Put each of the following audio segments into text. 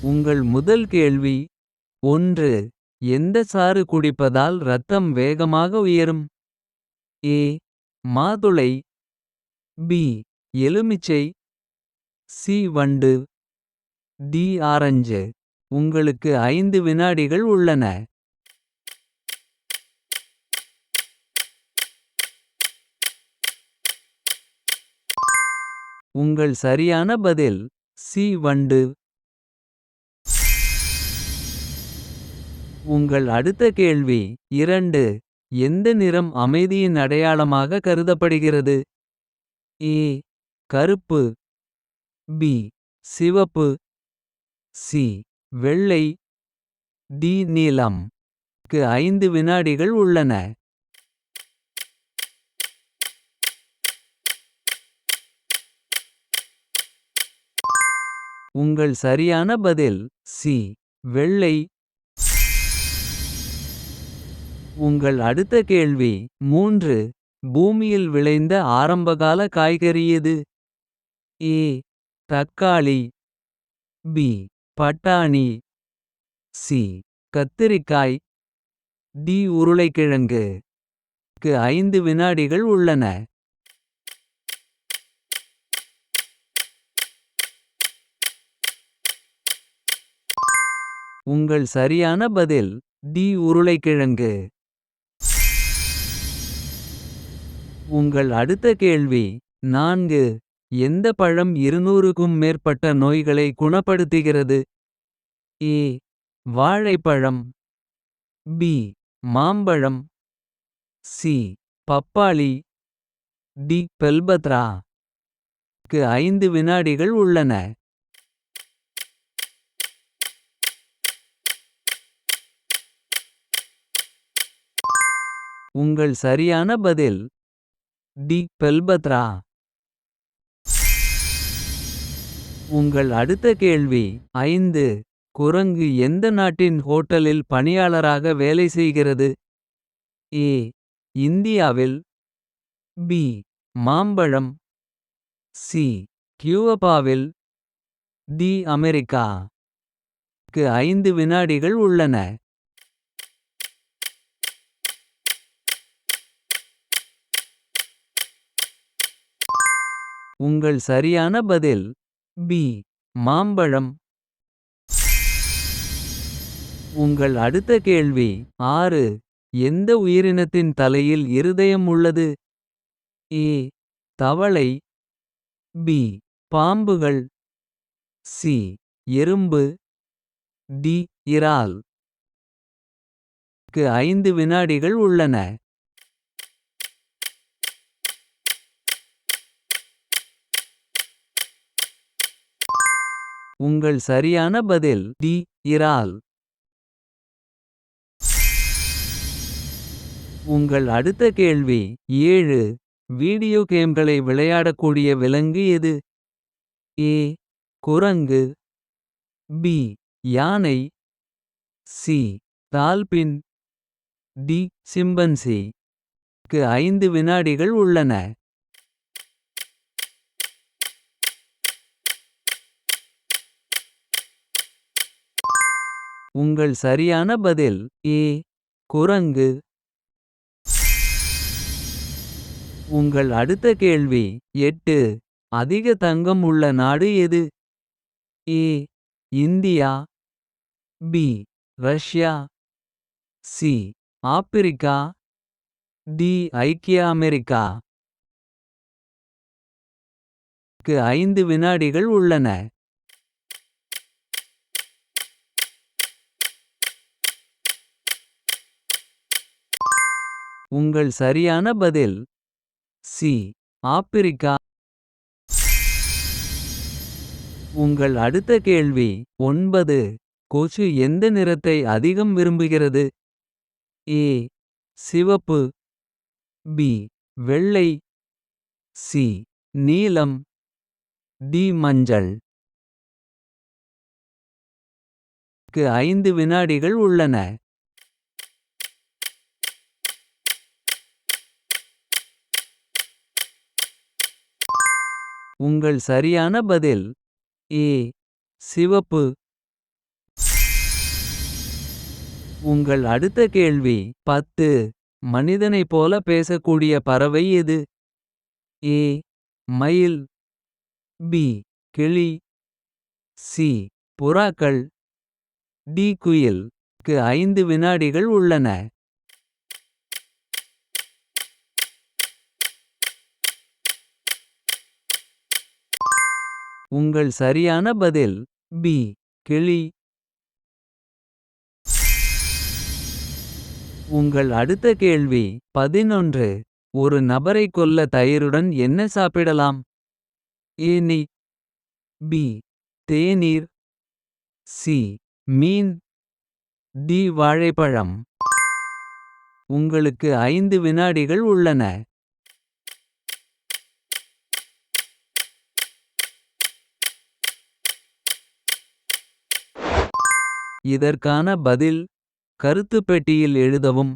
உங்கள் முதல் கேள்வி ஒன்று எந்த சாறு குடிப்பதால் இரத்தம் வேகமாக உயரும்? ஏ மாதுளை. பி எலுமிச்சை. சி வண்டு. டி ஆரஞ்சு. உங்களுக்கு ஐந்து வினாடிகள் உள்ளன. உங்கள் சரியான பதில் சி வண்டு. உங்கள் அடுத்த கேள்வி இரண்டு. எந்த நிறம் அமைதியின் அடையாளமாக கருதப்படுகிறது? ஏ. கருப்பு. பி. சிவப்பு. சி. வெள்ளை. டி. நீலம். க்கு ஐந்து வினாடிகள் உள்ளன. உங்கள் சரியான பதில் சி. வெள்ளை. உங்கள் அடுத்த கேள்வி மூன்று. பூமியில் விளைந்த ஆரம்பகால காய்கறி எது? ஏ. தக்காளி. பி. பட்டாணி. சி. கத்திரிக்காய். டி. உருளைக்கிழங்கு. க்கு ஐந்து வினாடிகள் உள்ளன. உங்கள் சரியான பதில் டி. உருளைக்கிழங்கு. உங்கள் அடுத்த கேள்வி நான்கு எந்த பழம் இருநூறுக்கும் மேற்பட்ட நோய்களை குணப்படுத்துகிறது? ஏ வாழைப்பழம் பி மாம்பழம் சி பப்பாளி டி பெல்பத்ரா. க்கு ஐந்து வினாடிகள் உள்ளன. உங்கள் சரியான பதில் டி பெல்பத்ரா. உங்கள் அடுத்த கேள்வி ஐந்து. குரங்கு எந்த நாட்டின் ஹோட்டலில் பணியாளராக வேலை செய்கிறது? ஏ இந்தியாவில். பி மாம்பழம். சி கியூவபாவில் டி அமெரிக்கா. க்கு ஐந்து வினாடிகள் உள்ளன. உங்கள் சரியான பதில் பி. மாம்பழம். உங்கள் அடுத்த கேள்வி ஆறு. எந்த உயிரினத்தின் தலையில் இருதயம் உள்ளது? ஏ. தவளை. பி. பாம்புகள். சி. எறும்பு. டி. இறால். க்கு ஐந்து வினாடிகள் உள்ளன. உங்கள் சரியான பதில் டி இறால். உங்கள் அடுத்த கேள்வி ஏழு. வீடியோ கேம்களை விளையாடக்கூடிய விலங்கு எது? ஏ குரங்கு. பி யானை. C dolphin. D chimpanzee. க்கு ஐந்து வினாடிகள் உள்ளன. உங்கள் சரியான பதில் ஏ. குரங்கு. உங்கள் அடுத்த கேள்வி எட்டு. அதிக தங்கம் உள்ள நாடு எது? A. India. B. Russia. C. Africa. D. ஐக்கிய அமெரிக்கா. க்கு ஐந்து வினாடிகள் உள்ளன. உங்கள் சரியான பதில் சி. ஆப்பிரிக்கா. உங்கள் அடுத்த கேள்வி ஒன்பது. கொசு எந்த நிறத்தை அதிகம் விரும்புகிறது? ஏ. சிவப்பு. பி. வெள்ளை. சி. நீலம். டி. மஞ்சள். க்கு ஐந்து வினாடிகள் உள்ளன. உங்கள் சரியான பதில் ஏ சிவப்பு. உங்கள் அடுத்த கேள்வி பத்து. மனிதனைப் போல பேசக்கூடிய பறவை எது? ஏ மயில். பி கிளி. சி புறாக்கள். டி குயில். க்கு ஐந்து வினாடிகள் உள்ளன. உங்கள் சரியான பதில் பி கிளி. உங்கள் அடுத்த கேள்வி பதினொன்று. ஒரு நபரை கொல்ல தயிருடன் என்ன சாப்பிடலாம்? ஏனி பி தேநீர். சி மீன். டி வாழைப்பழம். உங்களுக்கு ஐந்து வினாடிகள் உள்ளன. இதற்கான பதில் கருத்து பெட்டியில் எழுதவும்.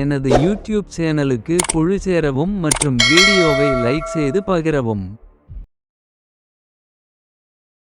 எனது யூடியூப் சேனலுக்கு குழு சேரவும் மற்றும் வீடியோவை லைக் செய்து பகிரவும்.